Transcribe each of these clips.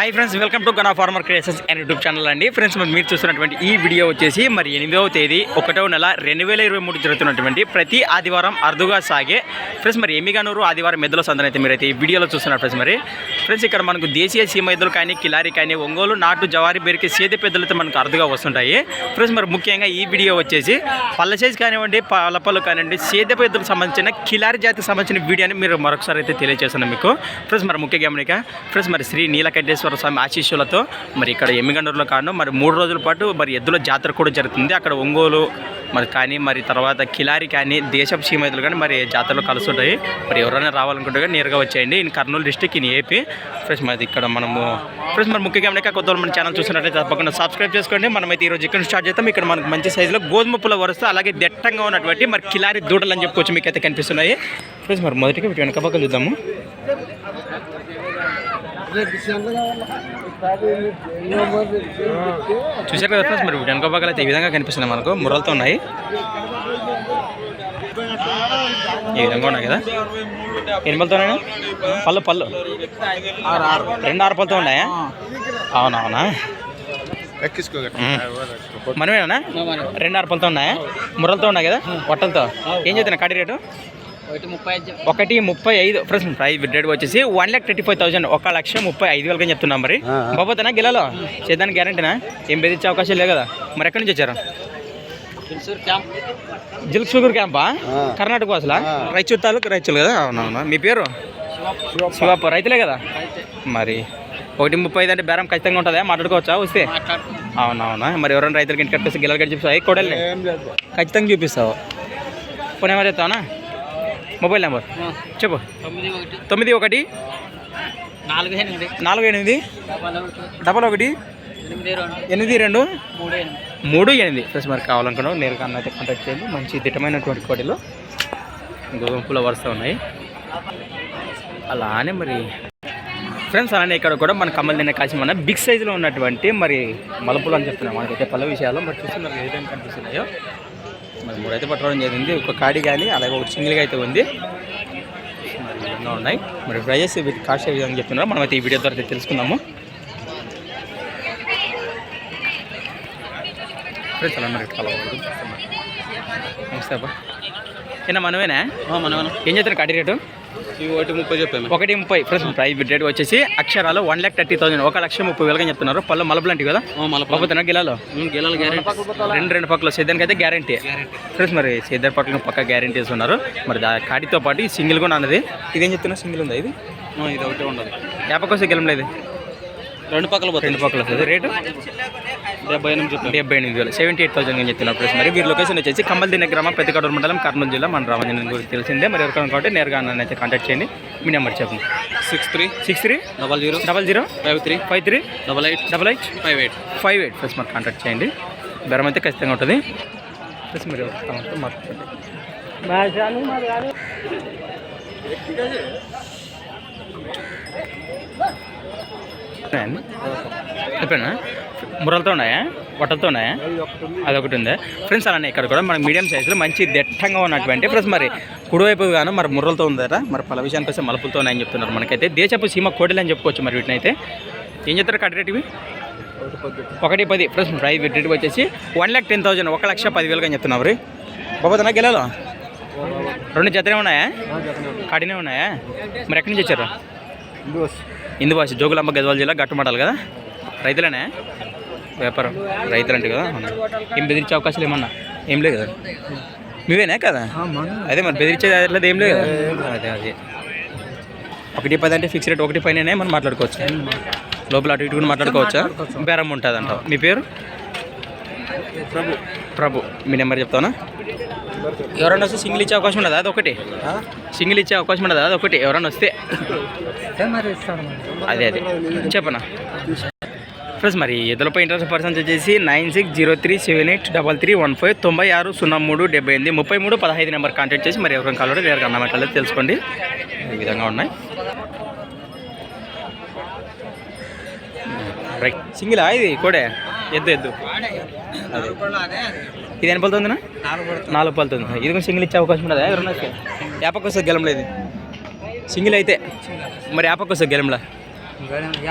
Hi friends welcome to Gana farmer creations and YouTube channel అండి. Friends మరి మీరు చూస్తున్నటువంటి ఈ వీడియో వచ్చేసి మరి ఎనిమిదవ తేదీ ఒకటవ నెల రెండు వేల ఇరవై మూడు జరుగుతున్నటువంటి ప్రతి ఆదివారం అరుదుగా సాగే. ఫ్రెండ్స్ మరి ఎమ్మిగానూరు ఆదివారం మెద్దల సందన అయితే మీరైతే ఈ వీడియోలో చూస్తున్నారు ఫ్రెండ్స్ మరి. ఫ్రెండ్స్ ఇక్కడ మనకు దేశీయ సీమ ఎద్దులు కానీ కిలారి కానీ ఒంగోలు నాటు జవారి బెరికి సేద పెద్దలు అయితే మనకు అరుదుగా వస్తుంటాయి. ఫ్రెండ్స్ మరి ముఖ్యంగా ఈ వీడియో వచ్చేసి పళ్ళ సైజ్ కానివ్వండి పళ్ళపళ్ళు కానివ్వండి సేద పెద్దలకు సంబంధించిన కిలారి జాతికి సంబంధించిన వీడియోని మీరు మరొకసారి అయితే తెలియజేస్తున్నాను మీకు. ఫ్రెండ్స్ మరి ముఖ్య గమనిక ఫ్రెండ్స్ మరి శ్రీ నీలకంఠేశ్వర స్వామి ఆశీస్సులతో మరి ఇక్కడ ఎమ్మిగండూరులో కాను మరి మూడు రోజుల పాటు మరి ఎద్దుల జాతర కూడా జరుగుతుంది. అక్కడ ఒంగోలు మరి కానీ మరి తర్వాత కిలారి కానీ దేశపు సీమైతులు కానీ మరి జాతరలో కలుస్తుంటాయి మరి ఎవరైనా రావాలనుకుంటే కానీ నేరుగా వచ్చేయండి. In Kurnool district in AP. Friends మరి ఇక్కడ మనము ఫ్రెండ్స్ మరి ముఖ్యంగా గమనిక కొత్త మన ఛానల్ చూసినట్లయితే తప్పకుండా సబ్స్క్రైబ్ చేసుకోండి. మనమైతే ఈరోజు ఇక్కడ స్టార్ట్ చేస్తాం. ఇక్కడ మనకు మంచి సైజులో గోధుమ పుల్ల వరుస అలాగే దట్టంగా ఉన్నటువంటి మరి కిలారి దూడలు అని చెప్పుకోవచ్చు మీకు అయితే కనిపిస్తున్నాయి. ఫ్రెండ్స్ మరి మొదటిగా వీటి వెనక పక్కన చూద్దాము. చూసారు కదా మరి వెనక భాగాలు అయితే ఈ విధంగా కనిపిస్తున్నాయి మనకు. ముర్రలతో ఉన్నాయి. ఈ విధంగా ఉన్నాయి కదా. ఎనిమిదితోనే పళ్ళతో పళ్ళు పళ్ళు. రెండు ఆరు పళ్ళతో ఉన్నాయా? అవునవునా? మనమేనా రెండు ఆరు పళ్ళతో ఉన్నాయా? ముర్రలతో ఉన్నాయి కదా పొట్టలతో ఏం చెప్తున్నా కడి రేటు? ఒకటి ముప్పై ఐదు ఐదు. ప్రైస్ రేట్ వచ్చేసి one lakh thirty five thousand ఒక లక్ష ముప్పై ఐదు వేలకి అని చెప్తున్నాం మరి. బాబోతేనా గిలలో? చేద్దానికి గ్యారంటీనా ఏం బెదిరించే అవకాశం లేదు కదా. మరి ఎక్కడి నుంచి వచ్చారు? జిల్క్ షుగర్ క్యాంపా కర్ణాటక అసలు? రైచూర్ తాలూకు రైచూరు కదా? అవునవునా. మీ పేరు? శివాప రైతులే కదా? మరి ఒకటి ముప్పై ఐదు అంటే బేరం ఖచ్చితంగా ఉంటుందా? మాట్లాడుకోవచ్చా? వస్తే? అవునవునా. మరి ఎవరైనా రైతులకి ఇంటికి కట్టేసి గిల్లలు కట్టి చూపిస్తావు కొడలే ఖచ్చితంగా చూపిస్తావు. ఫోన్ నెంబర్ చెప్తావా మొబైల్ నెంబర్? చెప్పు. తొమ్మిది ఒకటి. నాలుగు ఎనిమిది. నాలుగు ఎనిమిది. డబల్ ఒకటి. ఎనిమిది రెండు. మూడు ఎనిమిది. ప్లస్ మరి కావాలనుకున్నాం నేరుగా అన్న అయితే కాంటాక్ట్ చేయండి. మంచి దిట్టమైనటువంటి కోటిలో గోధుమ పూల వరుస ఉన్నాయి. అలానే మరి. ఫ్రెండ్స్ అలానే ఇక్కడ కూడా మన కమ్మలు తినే కాసి మన బిగ్ సైజులో ఉన్నటువంటి మరి మలుపులు అని చెప్తున్నాం. మనకైతే పలు విషయాలు మరి చూస్తున్నారు ఏ విధంగా కనిపిస్తున్నాయో. మరి మూడైతే పట్టుకోవడం జరిగింది. ఒక కాడి కానీ అలాగే ఒక సింగిల్గా అయితే ఉంది. మరి విధంగా ఉన్నాయి. మరి ప్రైజెస్ వీటి కాస్ట్ ఏ విధంగా చెప్తున్నారు మనమైతే ఈ వీడియో ద్వారా అయితే తెలుసుకుందాము. ఫ్రెండ్స్ అలా మరి నమస్తే అబ్బా. ఏనా మనమేనా? మనం ఏం చెప్తాను కడి రేటు? ఒకటి ముప్పై చెప్పాము ఒకటి ముప్పై. ఫ్రెండ్స్ ప్రైస్ రేట్ వచ్చేసి అక్షరాలు వన్ ల్యాక్ థర్టీ థౌసండ్ ఒక లక్ష ముప్పై వేలుగా చెప్తున్నారు. పళ్ళు మలపలాంటి కదా? బాబోతున్నా గిలాలో? గిలాలు గ్యారెంటీ రెండు రెండు పక్కల సేద్యానికి అయితే గ్యారంటీ ఫ్రెండ్స్ మరి సేద్యాల పక్కన పక్క గ్యారంటీ ఉన్నారు మరి దా కాడితో పాటు సింగిల్ కూడా అన్నది ఇదేం చెప్తున్నా సింగిల్ ఉందా ఇది? ఇది ఒకటే ఉండదు. యాపకోసే గెలం లేదు రెండు పక్కల రెండు పక్కల వస్తుంది రేటు? డెబ్బై ఎనిమిది డెబ్బై ఎనిమిది వేలు. సెవెంటీ ఎయిట్ థౌసండ్ అని చెప్తున్నారు ప్రైస్ మరి. వీరి లొకేషన్ వచ్చేసి కమ్మల్ దిన్న గ్రామం పెద్దకడూరు మండలం కర్నూలు జిల్లా మన రామంజనం గురించి తెలిసిందే. మరి ఎవరికైనా కాబట్టి నేరుగా నన్ను అయితే కాంటాక్ట్ చేయండి. మీ నెంబర్ చెప్పండి. Six three six three double zero double zero five three five three double eight double eight five eight five eight. Plus మాకు కాంటాక్ట్ చేయండి. బెరం అయితే ఖచ్చితంగా ఉంటుంది. ప్లస్ మీరు ఎవరితో మాట్లాడండి అయిపోయినా ముర్రలతో ఉన్నాయా? బట్టలతో ఉన్నాయా? అదొకటి ఉందా? ఫ్రెండ్స్ అలానే ఇక్కడ కూడా మన మీడియం సైజులో మంచి దట్టంగా ఉన్నటువంటి ప్లస్ మరి కుడివైపు గాను మరి ముర్రలతో ఉందట. మరి పల విషయానికి వస్తే మలుపులతో ఉన్నాయని చెప్తున్నారు మనకైతే. దేశపు సీమ కోడలు అని చెప్పుకోవచ్చు మరి వీటిని అయితే. ఏం చెప్తారు కట్ రేట్ ఇవి? ఒకటి పది. ప్లస్ ప్రైస్ రేట్ వచ్చేసి వన్ ల్యాక్ టెన్ థౌసండ్ ఒక లక్ష పదివేలుగా అని చెప్తున్నారు మరి. బాబోతున్నా గెలాలో? రెండు జతనే ఉన్నాయా? కడినే ఉన్నాయా? మరి ఎక్కడి నుంచి వచ్చారు? ఇందు భాష జోగులాంబ గద్వాల జిల్లా గట్టుమడాలి కదా? రైతులేనే? వ్యాపారం. రైతులంటే కదా. ఏం బెదిరించే అవకాశాలు ఏమన్నా? ఏం లేదు కదా? మీవేనా కదా? అదే మరి బెదిరించేది అట్లా ఏం లేదు కదా? అదే అదే. ఒకటి పది అంటే ఫిక్స్ రేట్ ఒకటి పైన మనం మాట్లాడుకోవచ్చు. లోపల అటు ఇటు కూడా మాట్లాడుకోవచ్చా? బేరం ఉంటుంది అంట మీ పేరు? ప్రభు. ప్రభు. మీ నెంబర్ చెప్తానా ఎవరన్నా వస్తే సింగిల్ ఇచ్చే అవకాశం ఉండదా? అది ఒకటి సింగిల్ ఇచ్చే అవకాశం ఉండదా? అది ఒకటి ఎవరన్నా వస్తే. అదే అదే. చెప్పనా? ఫ్రెండ్స్ మరి ఎదులపై ఇంట్రెస్ట్ పర్సన్స్ వచ్చేసి nine six zero three seven eight double three one five తొంభై ఆరు సున్నా మూడు డెబ్బై ఎనిమిది ముప్పై మూడు పదహైదు నెంబర్ కాంటాక్ట్ చేసి మరి ఎవరైనా కావాలో నేరుగా అన్నమాట తెలుసుకోండి. ఈ విధంగా ఉన్నాయి. రైట్. సింగిలా ఇది? కోడే? ఎద్దు ఎద్దు. ఇది ఎన్ని పలుతుందినా నాలుగు పలుతుంది ఇది కూడా సింగిల్ ఇచ్చే అవకాశం ఉండదా? ఎవరన్నా యాపకు వస్తుంది గెలంలో ఇది సింగిల్ అయితే. మరి యాపకు వస్తుంది గెలంలా?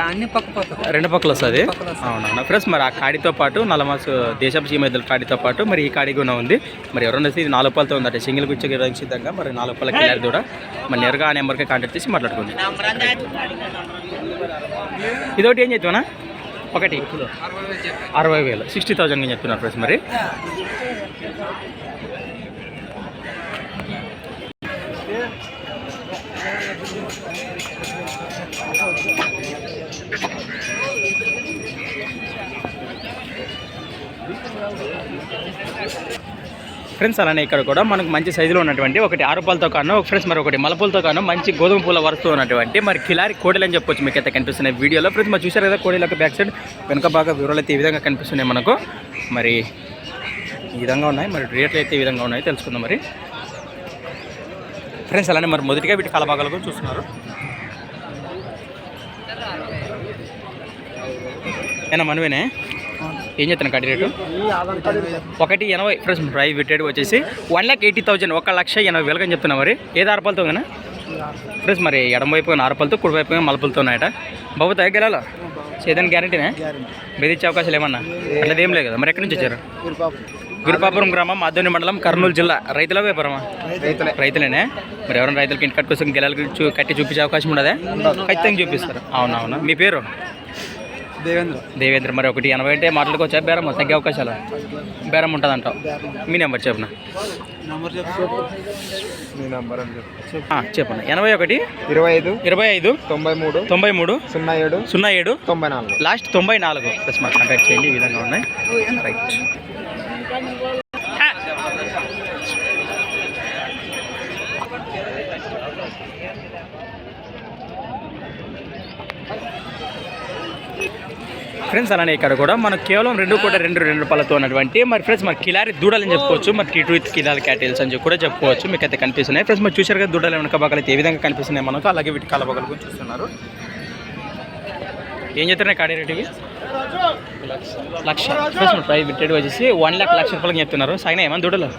అన్ని పక్క పోతాయి. రెండు పక్కల వస్తుంది. అవునవునా ఫ్రెండ్స్ మరి ఆ కాడితో పాటు నలమాసు దేశపు సీమెద్దల కాడితో పాటు మరి ఈ కాడి కూడా ఉంది. మరి ఎవరన్నా ఇది నాలుగు పళ్ళతో ఉందంటే సింగిల్ గుచ్చకి సిద్ధంగా మరి నాలుగు పళ్ళ కిలారి కూడా. మరి నేరుగా ఆ నెంబర్కి కాంటాక్ట్ చేసి మాట్లాడుకోండి ఇదొకటి ఏం చెప్తున్నా ఒకటి. అరవై వేలు. సిక్స్టీ థౌజండ్ అని చెప్తున్నారు ప్రైస్ మరి? ఫ్రెండ్స్ అలానే ఇక్కడ కూడా మనకు మంచి సైజులో ఉన్నటువంటి ఒకటి ఆరు పాలతో కాను ఒక ఫ్రెండ్స్ మరి ఒకటి మలపూలతో కాను మంచి గోధుమ పూల వరుసతో ఉన్నటువంటి మరి కిలారి కోడలు అని చెప్పొచ్చు మీకు అయితే కనిపిస్తున్నాయి వీడియోలో. ఫ్రెండ్స్ మరి చూసారు కదా కోడీలకు బ్యాక్ సైడ్ వెనక బాగా వివరాలు అయితే ఈ విధంగా కనిపిస్తున్నాయి మనకు. మరి ఈ విధంగా ఉన్నాయి. మరి రేట్లు అయితే ఈ విధంగా ఉన్నాయి. తెలుసుకుందాం మరి. ఫ్రెండ్స్ అలానే మరి మొదటిగా వీటి కలబాగాలు కూడా చూస్తున్నారు. ఏనా మనవేనే? ఏం చెప్తాను కడి రేటు ఒకటి ఎనభై ఫ్రెండ్స్ ప్రైస్ పెట్టేది వచ్చేసి వన్ ల్యాక్ ఎయిటీ థౌజండ్ ఒక లక్ష ఎనభై వేలకు అని చెప్తున్నా మరి. ఏది ఆరపలతో కదా ఫ్రెండ్స్ మరి ఎడమ వైపు ఆరపలతో కుడి వైపు మలపలతో ఉన్నాయట. బాబు తగ్గలాలో చేదని గ్యారంటీనే బెదిరించే అవకాశాలు ఏమన్నా? అట్లా ఏం లేదు కదా మరి ఎక్కడి నుంచి వచ్చారు? గురుపాపురం గ్రామం మాధవని మండలం కర్నూలు జిల్లా. రైతుల వ్యాపారమా? రైతులేనే. మరి ఎవరైనా రైతులకి ఇంటి కట్టుకోసం గెలలకి చూ కట్టి చూపించే అవకాశం ఉండదా. ఖచ్చితంగా చూపిస్తారు. అవునవును. మీ పేరు? దేవేంద్ర. దేవేంద్ర మరి ఒకటి ఎనభై అంటే మాట్లాడుకోవచ్చా బేరం తగ్గే అవకాశాలు. బేరం ఉంటుంది అంటావు మీ నెంబర్ చెప్పు నంబర్ చెప్పు మీ నంబర్ అని చెప్పు. చెప్పండి ఎనభై ఒకటి ఇరవై ఐదు ఇరవై ఐదు తొంభై మూడు తొంభై మూడు సున్నా ఏడు సున్నా ఏడు తొంభై నాలుగు. లాస్ట్ తొంభై నాలుగు. ప్లస్ మాకు కాంటాక్ట్ చేయండి ఈ విధంగా ఉన్నాయి. రైట్ ఫ్రెండ్స్ అలానే ఇక్కడ కూడా మనకు కేవలం రెండు కూడా రెండు రెండు రూపాయలతో ఉన్నటువంటి మరి ఫ్రెండ్స్ మరి కిలారి దూడలని చెప్పుకోవచ్చు మరి టీ టూ కిలారి క్యాటిల్స్ అని కూడా చెప్పుకోవచ్చు మీకు అయితే కనిపిస్తున్నాయి. ఫ్రెండ్స్ మరి చూసారు కదా దూడలు వెనక బాగా ఏ విధంగా కనిపిస్తున్నాయి మనకు అలాగే వీటి కాలబాగలు కూడా చూస్తున్నారు. ఏం చెప్తున్నాయి కాడే రేటు ఇవి? లక్ష. ఫ్రెండ్స్ మరి ప్రైస్ పెట్టేది వచ్చేసి వన్ ల్యాక్ లక్ష రూపాయలకి చెప్తున్నారు. సాగినా ఏమన్నా దూడలు?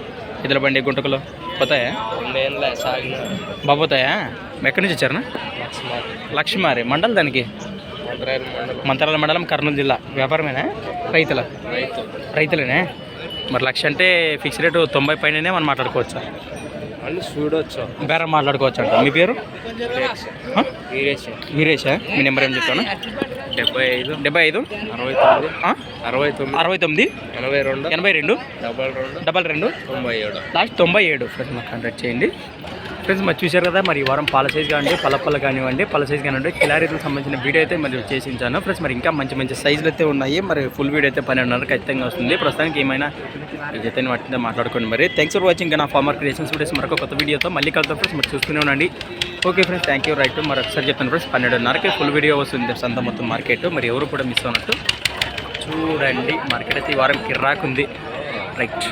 ఇద్దల బండి గుంటకలు. పోతాయా? బాబోతాయా ఎక్కడి నుంచి వచ్చారనా? లక్ష్మారి. మండల్ దానికి? మంత్రాల మండలం. కర్నూలు జిల్లా. వ్యాపారమేనా? రైతుల? రైతులేనే? మరి లక్ష అంటే ఫిక్స్ రేటు తొంభై పైననే మనం మాట్లాడుకోవచ్చు? అని చూడొచ్చు. బేరం మాట్లాడుకోవచ్చు అంట. మీ పేరు? వీరేషా. మీ నెంబర్ ఏం చెప్తాను? డెబ్బై ఐదు. డెబ్బై ఐదు? అరవై తొమ్మిది? అరవై తొమ్మిది. అరవై తొమ్మిది? ఎనభై రెండు. ఎనభై రెండు? డబల్ రెండు. డబల్ రెండు? తొంభై ఏడు. లాస్ట్ తొంభై ఏడు. ఫ్రెండ్స్ మాకు కాంటాక్ట్ చేయండి. ఫ్రెండ్స్ మరి చూశారు కదా మరి ఈ వారం పాల సైజ్ కానివ్వండి పల్ల పల్ల కానివ్వండి పల సైజ్ కానివ్వండి కిలారీలకు సంబంధించిన వీడియో అయితే మరి చేసించాను. ఫ్రెండ్స్ మరి ఇంకా మంచి మంచి సైజులు అయితే ఉన్నాయి. మరి ఫుల్ వీడియో అయితే పన్నెండు ఉన్నారు ఖచ్చితంగా వస్తుంది. ప్రస్తుతానికి ఏమైనా ఇదైతే వాటితో మాట్లాడుకోండి మరి. థ్యాంక్స్ ఫర్ వాచింగ్ నా ఫార్మర్ క్రియేషన్స్ వీడియోస్ మరొక కొత్త వీడియోతో మళ్ళీ కలుద్దాం ఫ్రెండ్స్. మరి చూస్తూనే ఉండండి. Okay friends thank you right మరి ఒకసారి చెప్తాను ఫ్రెండ్స్ పన్నెండున్నరకి ఫుల్ వీడియో వస్తుంది సంత మొత్తం మార్కెట్ మరి ఎవరు కూడా మిస్ అవునట్టు చూడండి. మార్కెట్ అయితే ఈ వారం కిర్రాకుంది రైట్